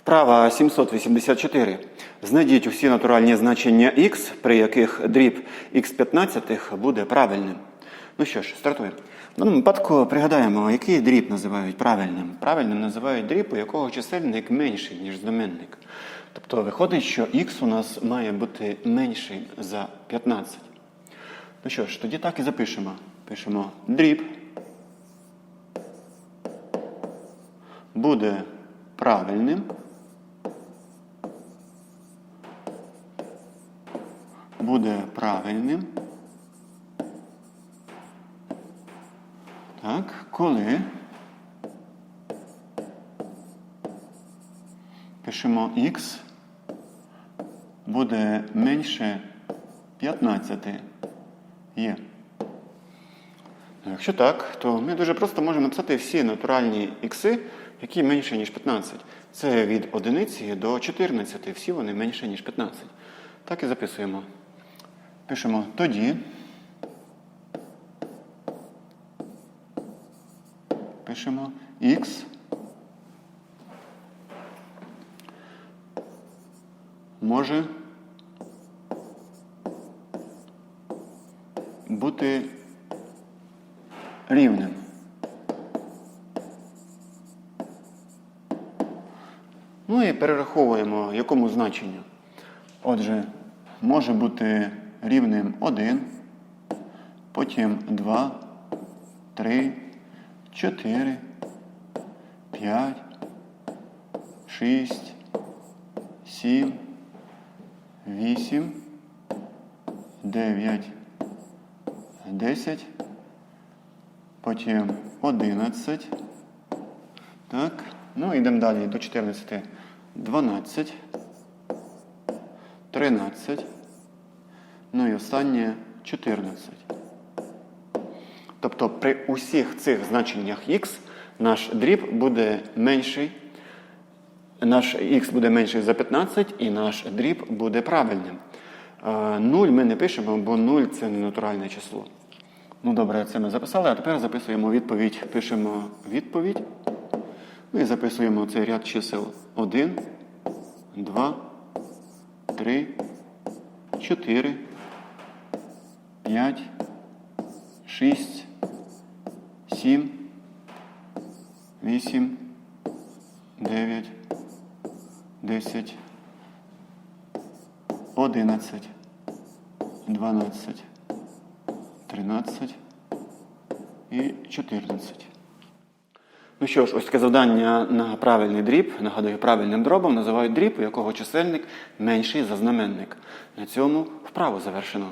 Вправа 784. Знайдіть усі натуральні значення х, при яких дріб х15 буде правильним. Ну що ж, стартуємо. В даному випадку пригадаємо, який дріб називають правильним. Правильним називають дріб, у якого чисельник менший, ніж знаменник. Тобто виходить, що х у нас має бути менший за 15. Ну що ж, тоді так і запишемо. Пишемо дріб. Буде правильним. Буде правильним. Так, коли пишемо х буде менше 15 є. Ну, Якщо так, то ми дуже просто можемо написати всі натуральні ікси, які менше, ніж 15. Це від 1 до 14. Всі вони менше, ніж 15. Так і записуємо. Пишемо тоді. Пишемо х може бути рівним. Ну і перераховуємо якому значенню. Отже, може бути рівним 1, потім 2, 3, 4, 5, 6, 7, 8, 9, 10, потім 11. Так. Ну, йдемо далі до 14. 12, 13. Ну і останнє 14. Тобто при усіх цих значеннях х наш дріб буде менший. Наш х буде менший за 15 і наш дріб буде правильним. 0 ми не пишемо, бо 0 це не натуральне число. Ну добре, це ми записали, а тепер записуємо відповідь. Пишемо відповідь. Ну і записуємо цей ряд чисел 1, 2, 3, 4, 5, 6, 7, 8, 9, 10, 11, 12, 13 і 14. Ну що ж, ось таке завдання на правильний дріб. Нагадую, правильним дробом називають дріб, у якого чисельник менший за знаменник. На цьому вправу завершено.